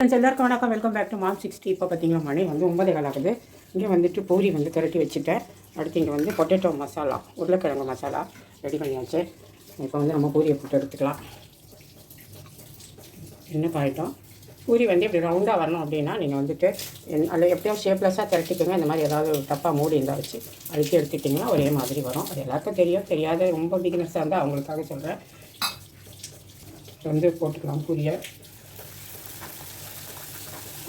Friends எல்லாருக்கும் வணக்கம். Welcome back to mom sixty இப்போ பார்த்தீங்கன்னா மணி வந்து ஒன்பதே கால் ஆகுது. இங்கே வந்துட்டு பூரி வந்து திரட்டி வச்சுட்டேன். அடுத்து இங்கே வந்து பொட்டேட்டோ மசாலா உருளைக்கிழங்கு மசாலா ரெடி பண்ணியாச்சு. இப்போ வந்து நம்ம பூரியை போட்டு எடுத்துக்கலாம். என்ன பாயிட்டோம் பூரி வந்து இப்படி ரவுண்டாக வரணும் அப்படின்னா நீங்கள் வந்துட்டு என்- அதில் எப்படியும் ஷேப்லெஸ்ஸாக திரட்டிக்கோங்க. இந்த மாதிரி ஏதாவது ஒரு டப்பா மூடி இருந்தால் வச்சு அழுத்தி எடுத்துட்டிங்கன்னா ஒரே மாதிரி வரும். அது எல்லாருக்கும் தெரியும். தெரியாத ரொம்ப பிகினர்ஸாக இருந்தால் அவங்களுக்காக சொல்கிறேன் வந்து போட்டுக்கலாம் பூரியை.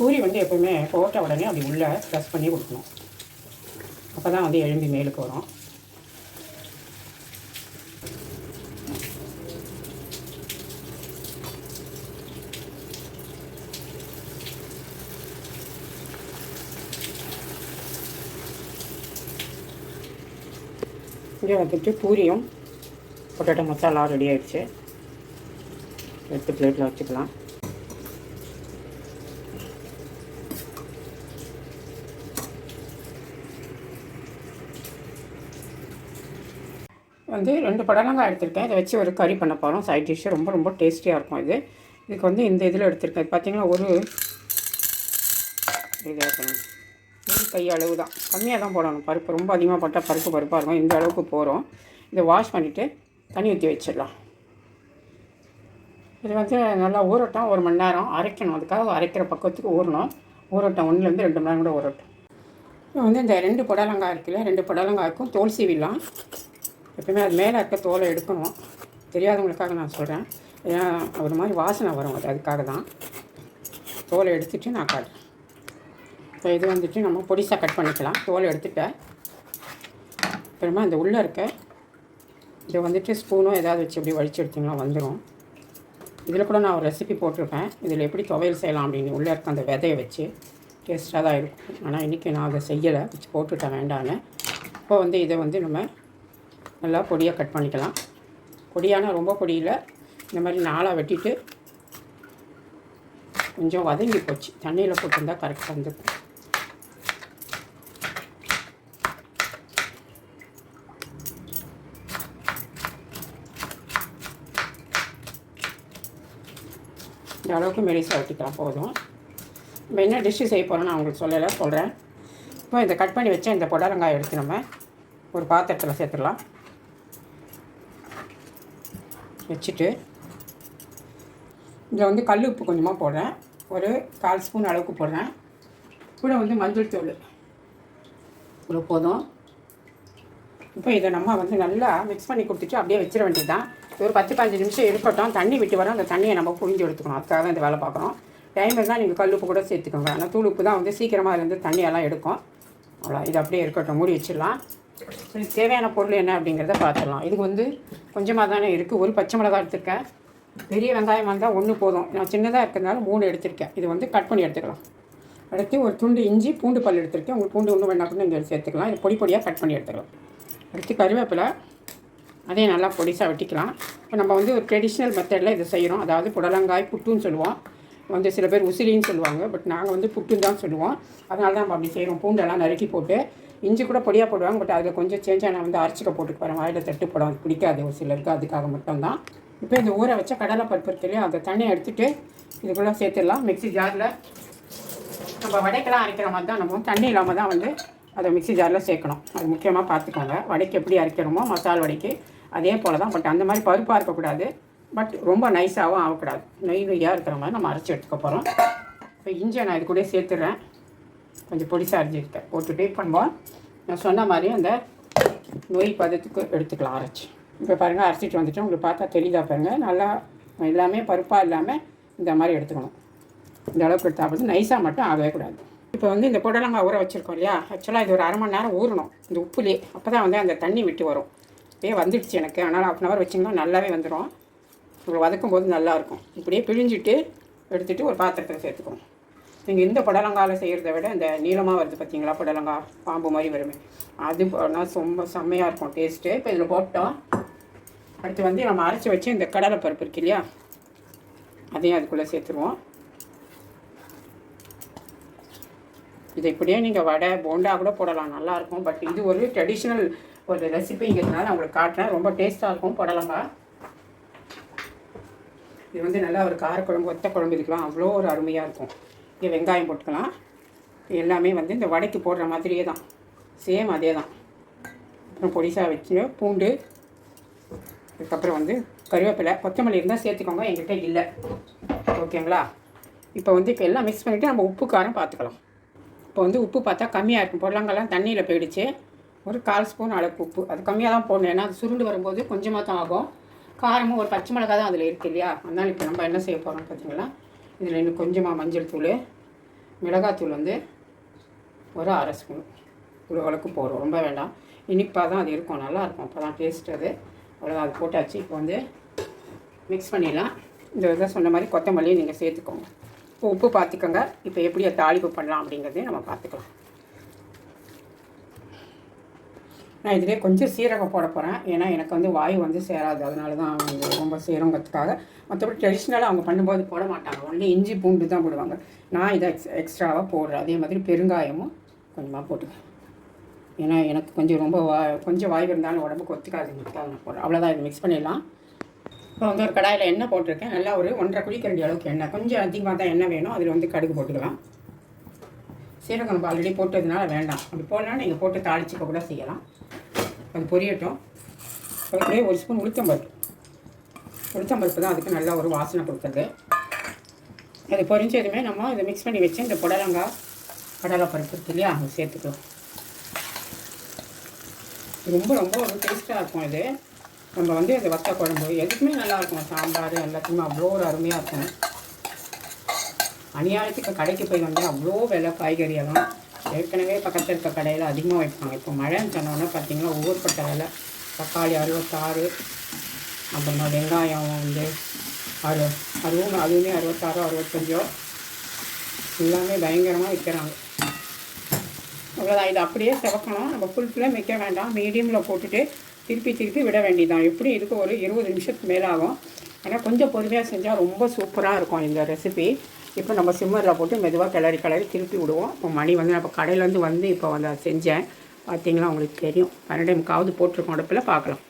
பூரி வந்து எப்பவுமே போட்ட உடனே அப்படி உள்ளே ப்ரெஸ் பண்ணி கொடுக்கணும். அப்போ தான் வந்து எழும்பி மேலுக்கு வரும். இங்கே வந்துட்டு பூரியும் பொட்டேட்டோ மசாலா ரெடி ஆகிடுச்சு எடுத்து பிளேட்டில் வச்சுக்கலாம். வந்து ரெண்டு படலங்காய் எடுத்திருக்கேன் இதை வச்சு ஒரு கறி பண்ண போகிறோம் சைட் டிஷ்ஷு ரொம்ப ரொம்ப டேஸ்டியாக இருக்கும் இது. இதுக்கு வந்து இந்த இதில் எடுத்திருக்கேன். இது பார்த்தீங்கன்னா ஒரு இது ஒரு கை அளவு தான். கம்மியாக தான் போடணும். பருப்பு ரொம்ப அதிகமாக போட்டால் பருப்பு பருப்பாக இருக்கும். இந்த அளவுக்கு போகிறோம் இதை வாஷ் பண்ணிவிட்டு தண்ணி ஊற்றி வச்சிடலாம். இது வந்து நல்லா ஊறட்டும். ஒரு மணி நேரம் அரைக்கணும். அதுக்காக அரைக்கிற பக்கத்துக்கு ஊறணும். ஊறட்டும். ஒன்றுலேருந்து ரெண்டு மணி நேரம் கூட ஊறட்டும். இப்போ வந்து இந்த ரெண்டு புடலங்காய் இருக்குல்ல ரெண்டு புடலங்காய்க்கும் தோல் சீவிடலாம். எப்பவுமே அது மேலே இருக்க தோலை எடுக்கணும். தெரியாதவங்களுக்காக நான் சொல்கிறேன் ஏன்னா ஒரு மாதிரி வாசனை வரும் அது. அதுக்காக தான். தோலை எடுத்துகிட்டு நான் காட்டுறேன் இப்போ இது வந்துட்டு நம்ம பொடிசாக கட் பண்ணிக்கலாம். தோலை எடுத்துட்டேன் அப்புறமா இந்த உள்ளே இருக்க இதை வந்துட்டு ஸ்பூனோ ஏதாவது வச்சு இப்படி வலிச்சு எடுத்திங்கன்னா வந்துடும் இதில் கூட நான் ஒரு ரெசிபி போட்டிருப்பேன் இதில் எப்படி துவையல் செய்யலாம் அப்படின்னு உள்ளே இருக்க அந்த விதையை வச்சு டேஸ்ட்டாக தான் இருக்கும். ஆனால் இன்றைக்கி நான் அதை செய்யலை. வச்சு போட்டுட்டேன். வேண்டான்னு. இப்போ வந்து இதை வந்து நம்ம நல்லா பொடியாக கட் பண்ணிக்கலாம். பொடியானால் ரொம்ப பொடியில் இந்த மாதிரி நாளாக வெட்டிட்டு கொஞ்சம் வதங்கி போச்சு. தண்ணியில் போட்டிருந்தா கரெக்டாக இருந்துக்கும். இந்த அளவுக்கு மெலிசாக வெட்டிக்கலாம் போதும். நம்ம என்ன டிஷ்ஷு செய்ய போகிறோம்னு நான் உங்களுக்கு சொல்லலை சொல்கிறேன் இப்போ இந்த கட் பண்ணி வச்ச இந்த புடலங்காய் எடுத்து நம்ம ஒரு பாத்திரத்தில் சேர்த்துடலாம். வச்சுட்டு இதில் வந்து கல் உப்பு கொஞ்சமாக போடுறேன். ஒரு கால் ஸ்பூன் அளவுக்கு போடுறேன். கூட வந்து மஞ்சள் தூள். இவ்வளோ போதும். இப்போ இதை நம்ம வந்து நல்லா மிக்ஸ் பண்ணி கொடுத்துட்டு அப்படியே வச்சிட வேண்டியதுதான். இது ஒரு பத்து பதினஞ்சு நிமிஷம் இருக்கட்டும். தண்ணி விட்டு வரோம். அந்த தண்ணியை நம்ம புழிஞ்சு எடுத்துக்கணும். அதுக்காக தான் இந்த வேலை பார்க்குறோம். டைம் இருந்தால் நீங்கள் கல் உப்பு கூட சேர்த்துக்கோங்க. ஆனால் தூள் உப்பு தான் வந்து சீக்கிரமாக இருந்து தண்ணியெல்லாம் எடுக்கும். அவ்வளோ இது அப்படியே இருக்கட்டும். மூடி வச்சிடலாம். இதுக்கு தேவையான பொருள் என்ன அப்படிங்கிறத பார்த்துடலாம். இதுக்கு வந்து கொஞ்சமாக தானே இருக்குது ஒரு பச்சை மிளகா எடுத்திருக்கேன். பெரிய வெங்காயம் வந்தால் ஒன்று போதும். நான் சின்னதாக இருக்கிறதுனால மூணு எடுத்திருக்கேன். இது வந்து கட் பண்ணி எடுத்துக்கலாம். அடுத்து ஒரு துண்டு இஞ்சி பூண்டு பல் எடுத்திருக்கேன். உங்களுக்கு பூண்டு ஒன்று வேணா கூட இங்கே சேர்த்துக்கலாம். இது பொடி பொடியாக கட் பண்ணி எடுத்துக்கலாம். அடுத்து கருவேப்பிலை. அதையும் நல்லா பொடிசாக வெட்டிக்கலாம். இப்போ நம்ம வந்து ஒரு ட்ரெடிஷ்னல் மெத்தடில் இதை செய்கிறோம் அதாவது புடலங்காய் புட்டுன்னு சொல்லுவோம். வந்து சில பேர் உசிலின்னு சொல்லுவாங்க. பட் நாங்கள் வந்து புட்டுன்னு தான் சொல்லுவோம். அதனால தான் நம்ம அப்படி செய்கிறோம் பூண்டெல்லாம் நறுக்கி போட்டு இஞ்சி கூட பொடியாக போடுவாங்க பட் அதில் கொஞ்சம் சேஞ்சாக நான் வந்து அரைச்சிக்க போட்டு போகிறேன் வாயில் தட்டு போடாது பிடிக்காது ஒரு சிலருக்கு அதுக்காக மட்டும்தான். இப்போ இந்த ஊற வச்ச கடலை பருப்பு இருக்கு அந்த தண்ணியை எடுத்துகிட்டு இதுக்குள்ளே சேர்த்துடலாம். மிக்ஸி ஜாரில் நம்ம வடைக்கெல்லாம் அரைக்கிற மாதிரி தான் நம்ம தண்ணி இல்லாமல் தான் வந்து அதை மிக்ஸி ஜாரில் சேர்க்கணும். அது முக்கியமாக பார்த்துக்கோங்க. வடைக்கு எப்படி அரைக்கிறோமோ மசால் வடைக்கு அதே போல் தான் பட் அந்த மாதிரி பருப்பாக இருக்கக்கூடாது. பட் ரொம்ப நைஸாகவும் ஆகக்கூடாது. நெய் நொய்யாக இருக்கிற மாதிரி நம்ம அரைச்சி எடுத்துக்க போகிறோம் இப்போ இஞ்சியை நான் இது கூட சேர்த்துடுறேன் கொஞ்சம் பொடிசாக அரைஞ்சிருக்கேன் போட்டுட்டு இப்போ பண்ணுவோம். நான் சொன்ன மாதிரி அந்த நொய் பதத்துக்கு எடுத்துக்கலாம் அரைச்சி. இப்போ பாருங்கள் அரைச்சிட்டு வந்துட்டு உங்களுக்கு பார்த்தா தெளிதாக பாருங்கள் நல்லா எல்லாமே பருப்பாக இல்லாமல் இந்த மாதிரி எடுத்துக்கணும். இந்த அளவுக்கு எடுத்தால் போது நைஸாக மட்டும் ஆகவே கூடாது. இப்போ வந்து இந்த புடலங்காய் ஊற வச்சுருக்கோம் இல்லையா? ஆக்சுவலாக இது ஒரு அரை மணி நேரம் ஊறணும். இந்த உப்புலே. அப்போ தான் வந்து அந்த தண்ணி விட்டு வரும். இப்போயே வந்துடுச்சு எனக்கு. ஆனால் ஹாஃப் அன் ஹவர் வச்சிங்கன்னா நல்லாவே வந்துடும் உங்களுக்கு வதக்கும் போது நல்லாயிருக்கும் இப்படியே பிழிஞ்சிட்டு எடுத்துகிட்டு ஒரு பாத்திரத்தில் சேர்த்துக்கணும் நீங்கள் இந்த புடலங்கால செய்கிறத விட இந்த நீளமாக வருது பார்த்தீங்களா புடலங்கா பாம்பு மாதிரி வருமே. அது போனால் ரொம்ப செம்மையாக இருக்கும் டேஸ்ட்டு இப்போ இதில் போட்டோம். அடுத்து வந்து நம்ம அரைச்சி வச்சு இந்த கடலை பருப்பு இருக்கு இல்லையா? அதையும் அதுக்குள்ளே சேர்த்துருவோம். இதை இப்படியே நீங்கள் வடை போண்டா கூட போடலாம். நல்லாயிருக்கும் பட் இது ஒரு ட்ரெடிஷ்னல் ஒரு ரெசிபிங்கிறதுனால நான் உங்களுக்கு காட்டுறேன். ரொம்ப டேஸ்ட்டாக இருக்கும் புடலங்காய் இது வந்து நல்லா ஒரு காரக்குழம்பு ஒத்த குழம்பு இதுக்கெலாம் அவ்வளோ ஒரு அருமையாக இருக்கும். இங்கே வெங்காயம் போட்டுக்கலாம். எல்லாமே வந்து இந்த வடைக்கு போடுற மாதிரியே தான். சேம் அதே தான். அப்புறம் பொடிசா வச்சு பூண்டு அதுக்கப்புறம் வந்து கருவேப்பிலை கொத்தமல்லி இருந்தால் சேர்த்துக்கோங்க. எங்கிட்ட இல்லை. ஓகேங்களா இப்போ வந்து இப்போ எல்லாம் மிக்ஸ் பண்ணிவிட்டு நம்ம உப்பு காரம் பார்த்துக்கலாம் இப்போ வந்து உப்பு பார்த்தா கம்மியாக இருக்கும். பொருளாங்கெல்லாம் தண்ணியில் போயிடுச்சு. ஒரு கால் ஸ்பூன் அளவுக்கு உப்பு. அது கம்மியாக தான் போடணும். ஏன்னா அது சுருண்டு வரும்போது கொஞ்சமாக தான் ஆகும். காரமும் ஒரு பச்சை மிளகா தான் அதில் இருக்குது இல்லையா? அதனால் இப்போ நம்ம என்ன செய்ய போகிறோம் பார்த்தீங்களா இதில் இன்னும் கொஞ்சமாக மஞ்சள் தூள் மிளகாத்தூள் வந்து ஒரு அரை ஸ்பூன். இவ்வளோ அளவுக்கு போடுறோம். ரொம்ப வேண்டாம். இனிப்பாக தான் அது இருக்கும். நல்லாயிருக்கும் அப்போ தான் டேஸ்ட் அது. அவ்வளோதான் அது போட்டாச்சு. இப்போ வந்து மிக்ஸ் பண்ணிடலாம். இந்த இதை சொன்ன மாதிரி கொத்தமல்லியும் நீங்கள் சேர்த்துக்கோங்க. இப்போ உப்பு பார்த்துக்கோங்க இப்போ எப்படி தாளிப்பு பண்ணலாம் அப்படிங்கிறதையும் நம்ம பார்த்துக்கலாம் நான் இதிலே கொஞ்சம் சீரகம் போட போகிறேன் ஏன்னா எனக்கு வந்து வாயு வந்து சேராது. அதனால தான் அவங்க ரொம்ப சீரகத்துக்காக மற்றபடி ட்ரெடிஷ்னலாக அவங்க பண்ணும்போது போட மாட்டாங்க. ஒன்லி இஞ்சி பூண்டு தான் போடுவாங்க. நான் இதை எக்ஸ் எக்ஸ்ட்ராவாக போடுறேன். அதே மாதிரி பெருங்காயமும் கொஞ்சமாக போட்டுக்கேன் ஏன்னா எனக்கு கொஞ்சம் ரொம்ப வா கொஞ்சம் வாய்வு இருந்தாலும் உடம்புக்கு ஒத்துக்காது நான் போடுறேன். அவ்வளோதான் இது மிக்ஸ் பண்ணிடலாம். இப்போ வந்து ஒரு கடாயில் எண்ணெய் போட்டிருக்கேன். நல்லா ஒரு ஒன்றரை குழிக்கரண்டி அளவுக்கு எண்ணெய். கொஞ்சம் அதிகமாக தான் எண்ணெய் வேணும். அதில் வந்து கடுகு போட்டுக்கலாம். சீரகம் நம்ம ஆல்ரெடி போட்டதுனால வேண்டாம். அப்படி போடலாம் நீங்கள் போட்டு தாளிச்சிக்க கூட செய்யலாம். அது பொரியட்டும். அப்படியே ஒரு ஸ்பூன் உளுத்தம்பருப்பு. உளுத்தம்பருப்பு தான் அதுக்கு நல்லா ஒரு வாசனை கொடுக்குறது அது பொரிஞ்சதுமே நம்ம இதை மிக்ஸ் பண்ணி வச்சு இந்த புடலங்காய் கடலைப்பருப்பு இருக்கு இல்லையா அதை சேர்த்துக்கலாம். ரொம்ப ரொம்ப ஒரு டேஸ்ட்டாக இருக்கும் இது. நம்ம வந்து இது வத்த குழம்பு எதுக்குமே நல்லா இருக்கும். சாம்பார் எல்லாத்துக்குமே அவ்வளோ ஒரு அருமையாக இருக்கும். அநியாயத்துக்கு கடைக்கு போய் வந்து அவ்வளோ விலை காய்கறி எல்லாம். ஏற்கனவே பக்கத்தில் இருக்க கடையில் அதிகமாக வைப்பாங்க. இப்போ மழைன்னு சொன்னோன்னே பார்த்தீங்கன்னா ஊர்பட்ட விலை தக்காளி அறுபத்தாறு அப்புறமா வெங்காயம் வந்து அறு அதுவும் அதுவுமே அறுபத்தாறோ அறுபத்தஞ்சோ எல்லாமே பயங்கரமாக விற்கிறாங்க அவ்வளோதான் இது அப்படியே செவக்கணும். நம்ம ஃபுல் ஃபுல்லாக வைக்க வேண்டாம். மீடியமில் போட்டுட்டு திருப்பி திருப்பி விட வேண்டியதான் எப்படி இதுக்கு ஒரு இருபது நிமிஷத்துக்கு மேலே ஆகும் ஆனால் கொஞ்சம் பொறுமையாக செஞ்சால் ரொம்ப சூப்பராக இருக்கும் இந்த ரெசிபி இப்போ நம்ம சிம்மரில் போட்டு மெதுவாக கிளறி கிளறி திருப்பி விடுவோம். இப்போ மணி வந்து நான் இப்போ கடையிலேருந்து வந்து இப்போ வந்து செஞ்சேன். பார்த்தீங்களா உங்களுக்கு தெரியும். பன்னெண்டு முக்காவது போட்டிருக்கோம் அடுப்பில் பார்க்கலாம்.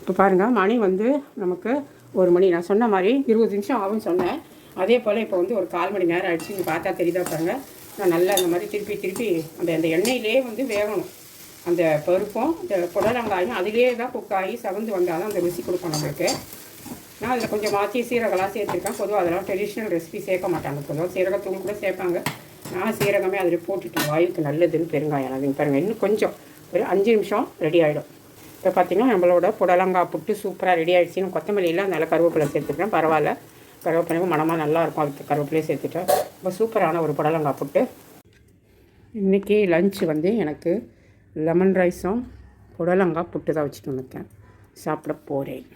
இப்போ பாருங்கள் மணி வந்து நமக்கு ஒரு மணி. நான் சொன்ன மாதிரி இருபது நிமிஷம் ஆகும்னு சொன்னேன். அதே போல் இப்போ வந்து ஒரு கால் மணி நேரம் ஆகிடுச்சு நீங்கள் பார்த்தா தெரியுதா பாருங்கள் நான் நல்லா அந்த மாதிரி திருப்பி திருப்பி அந்த அந்த எண்ணெயிலே வந்து வேகணும். அந்த பருப்பும் இந்த புடலங்காயும் அதிலே தான் குக் ஆகி சவந்து வந்தால் தான் அந்த ருசி கொடுக்கும் நம்மளுக்கு. நான் அதில் கொஞ்சம் மாற்றி சீரகம்லாம் சேர்த்துருக்கேன். பொதுவாக அதெல்லாம் ட்ரெடிஷ்னல் ரெசிபி சேர்க்க மாட்டாங்க. பொதுவாக சீரகத்தூள் கூட சேர்ப்பாங்க. நான் சீரகமே அதில் போட்டுட்டேன் வாயுக்கு நல்லதுன்னு பெருங்காயம் அது பாருங்கள் இன்னும் கொஞ்சம் ஒரு அஞ்சு நிமிஷம் ரெடி ஆகிடும் இப்போ பார்த்தீங்கன்னா நம்மளோட புடலங்காய் புட்டு சூப்பராக ரெடி ஆகிடுச்சின்னு கொத்தமல்லியெல்லாம் நல்லா கருவேப்பிலை சேர்த்துக்கிறேன் பரவாயில்ல. கருவேப்பிலையும் மனமாக நல்லாயிருக்கும் அதுக்கு கருவேப்பிலையே சேர்த்துட்டேன். ரொம்ப சூப்பரான ஒரு புடலங்காய் புட்டு. இன்றைக்கி லஞ்ச் வந்து எனக்கு லெமன் ரைஸும் புடலங்காய் புட்டு தான் வச்சுட்டு வந்திருக்கேன். சாப்பிட போகிறேன்